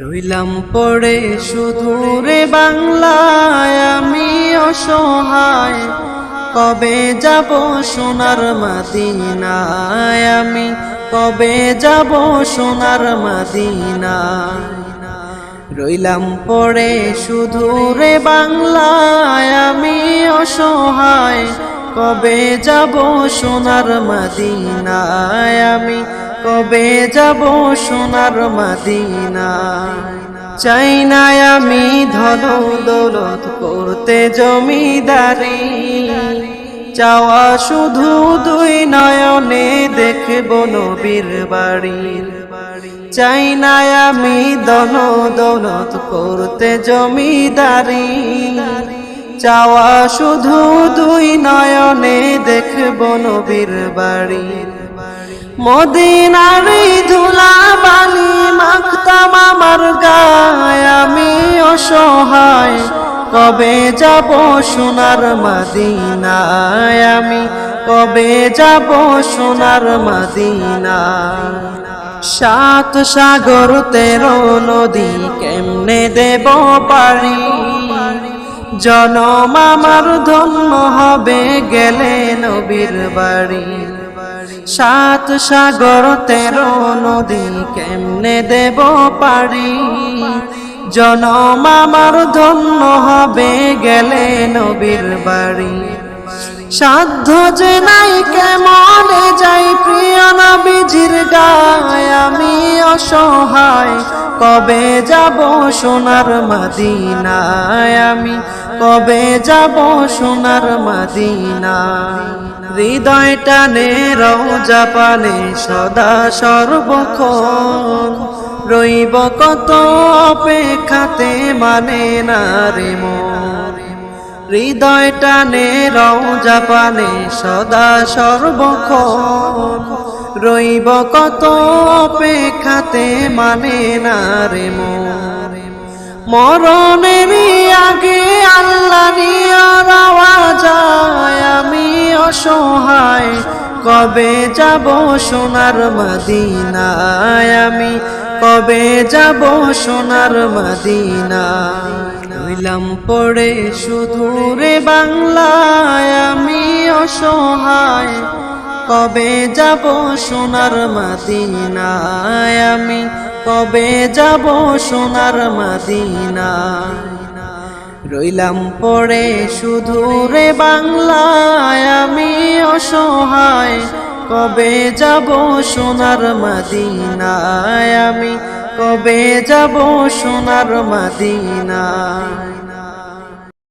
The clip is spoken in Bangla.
রইলাম পড়ে শুধু রে বাংলায়, আমি অসহায়। কবে যাব সোনার মাদিনায়? আমি কবে যাব সোনার মাদিনায়? রইলাম পড়ে শুধু রে বাংলায়, আমি অসহায়। কবে যাব সোনার মাদিনায়? আমি কবে যাব সোনার মাদিনায় চাই না আমি ধন দৌলত করতে জমিদারি। চাওয়া শুধু দুই নয়নে দেখব নবীর বাড়ি। চাই না আমি দন দৌলত করতে জমিদারি। চাওয়া শুধু দুই নয়নে দেখব নবীর বাড়ি। মদিনারি ধুলা বালি মাখতাম আমার গায়, আমি অসহায়। কবে যাব সোনার মাদিনায়? আমি কবে যাব সোনার মাদিনায়? সাত সাগর, তেরো নদী, কেমনে দেব পারি? জনম আমার ধন্য হবে, গেলে নবীর বাড়ি। সাত সাগর তেরো নদী কেমনে দেব পারি? জনম আমার ধন্য হবে গেলে নবীর বাড়ি। সাধ্য যে নাই কেমনে যাই প্রিয় নবীজির গায়? আমি অসহায়, কবে যাব সোনার মাদিনায়? আমি কবে যাব সোনার মাদিনায়? হৃদয় টানে রওজা পানে সদা সর্বক্ষণ। রইব কত অপেক্ষাতে মানে না রে মন। হৃদয় টানে, রওজা পানে, সদা সর্বক্ষণ। রইব কত অপেক্ষাতে মানে না রে মরণেরই আগে আল্লাহ নিয়ে রাওয়া যায় আমি অসহায়। কবে যাব সোনার মদিনায়? আমি কবে যাব সোনার মদিনায়? রইলাম পড়ে শুধু রে বাংলায় আমি অসহায়। কবে যাব সোনার মদিনায় আমি? কবে যাব সোনার মদিনায়? রইলাম, পড়ে শুধু রে বাংলায় আমি অসহায়। কবে যাব সোনার মদিনায় আমি? কবে যাব সোনার মদিনায়?